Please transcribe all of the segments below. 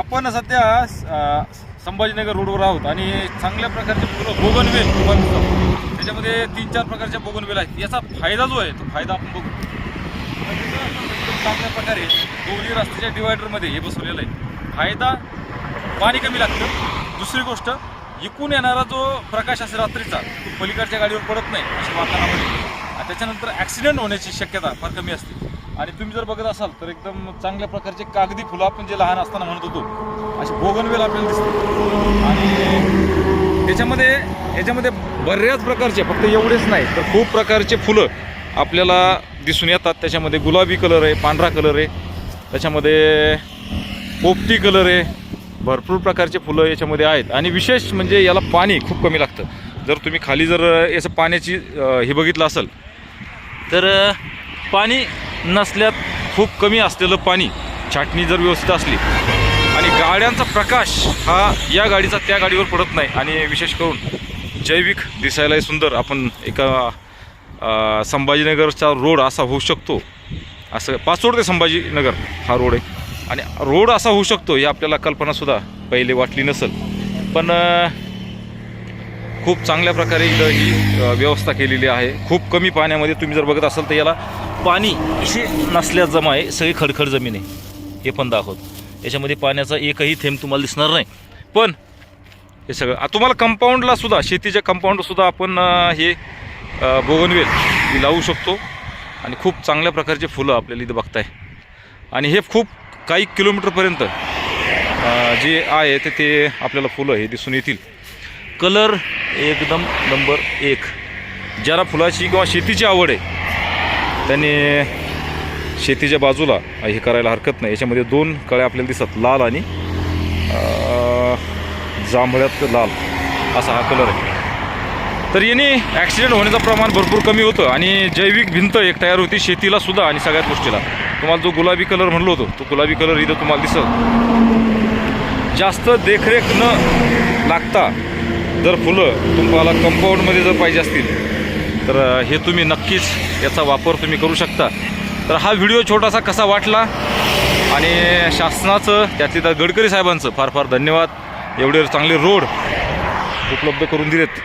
आपण सध्या संभाजीनगर रोडवर आहोत आणि चांगल्या प्रकारचे फुलं बोगनवेल त्याच्यामध्ये तीन चार प्रकारच्या बोगनवेल आहेत. याचा फायदा जो आहे तो फायदा आपण बघू. चांगल्या प्रकारे दोन्ही रस्त्याच्या डिवायडरमध्ये हे बसवलेलं आहे. फायदा पाणी कमी लागतं. दुसरी गोष्ट इकून येणारा जो प्रकाश असेल रात्रीचा तो पलीकडच्या गाडीवर पडत नाही अशा वातावरणामध्ये आणि त्याच्यानंतर ॲक्सिडेंट होण्याची शक्यता फार कमी असते. आणि तुम्ही जर बघत असाल तर एकदम चांगल्या प्रकारचे कागदी फुलं आपण जे लहान असताना म्हणत होतो असे बोगनवेल आपल्याला दिसतात. आणि त्याच्यामध्ये याच्यामध्ये बऱ्याच प्रकारचे फक्त एवढेच नाही तर खूप प्रकारचे फुलं आपल्याला दिसून येतात. त्याच्यामध्ये गुलाबी कलर आहे पांढरा कलर आहे. त्याच्यामध्ये पोपटी कलर आहे. भरपूर प्रकारचे फुलं याच्यामध्ये आहेत. आणि विशेष म्हणजे याला पाणी खूप कमी लागतं. जर तुम्ही खाली जर याचं पाण्याची हे बघितलं असेल तर पाणी नसल्यात खूप कमी असलेलं पाणी छाटणी जर व्यवस्थित असली आणि गाड्यांचा प्रकाश हा या गाडीचा त्या गाडीवर पडत नाही आणि विशेष करून जैविक दिसायलाही सुंदर आपण एका संभाजीनगरचा रोड असा होऊ शकतो. असं पाचोड ते संभाजीनगर हा रोड आहे. आणि रोड असा होऊ शकतो ही आपल्याला कल्पनासुद्धा पहिले वाटली नसेल. पण खूप चांगल्या प्रकारे इथं ही व्यवस्था केलेली आहे. खूप कमी पाण्यामध्ये तुम्ही जर बघत असाल तर याला पाणी हे नसल्या जमा आहे. सगळी खडखड जमीन आहे. हे पण दाखवत. याच्यामध्ये पाण्याचा एकही थेंब तुम्हाला दिसणार नाही. पण हे सगळं तुम्हाला कंपाऊंडला सुद्धा शेतीच्या कंपाऊंडला सुद्धा आपण हे बोगनवेल लावू शकतो. आणि खूप चांगल्या प्रकारचे फुलं आपल्याला इथं बघताय. आणि हे खूप काही किलोमीटरपर्यंत जे आहे ते ते आपल्याला फुलं हे दिसून येतील. कलर एकदम नंबर एक. ज्याला फुलाची किंवा शेतीची आवड आहे त्याने शेतीच्या बाजूला हे करायला हरकत नाही. याच्यामध्ये दोन कळ्या आपल्याला दिसतात लाल आणि जांभळ्यात लाल. असा हा कलर आहे. तर याने ॲक्सिडेंट होण्याचं प्रमाण भरपूर कमी होतं आणि जैविक भिंत एक तयार होती शेतीला सुद्धा आणि सगळ्याच गोष्टीला. तुम्हाला जो गुलाबी कलर म्हणलो होतो तो गुलाबी कलर इथं तुम्हाला दिसत. जास्त देखरेख न लागता जर फुलं तुम्हाला कंपाऊंडमध्ये जर पाहिजे असतील तर हे तुम्ही नक्कीच याचा वापर तुम्ही करू शकता. तर हा व्हिडिओ छोटासा कसा वाटला? आणि शासनाचं त्यातली तर गडकरी साहेबांचं फार फार धन्यवाद. एवढे चांगले रोड उपलब्ध करून दिलेत.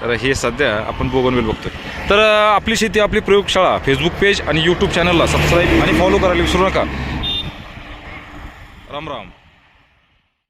तर हे सध्या आपण बोगनवेल बघतो तर आपली शेती आपली प्रयोगशाळा फेसबुक पेज आणि यूट्यूब चॅनलला सबस्क्राईब आणि फॉलो करायला विसरू नका. राम राम.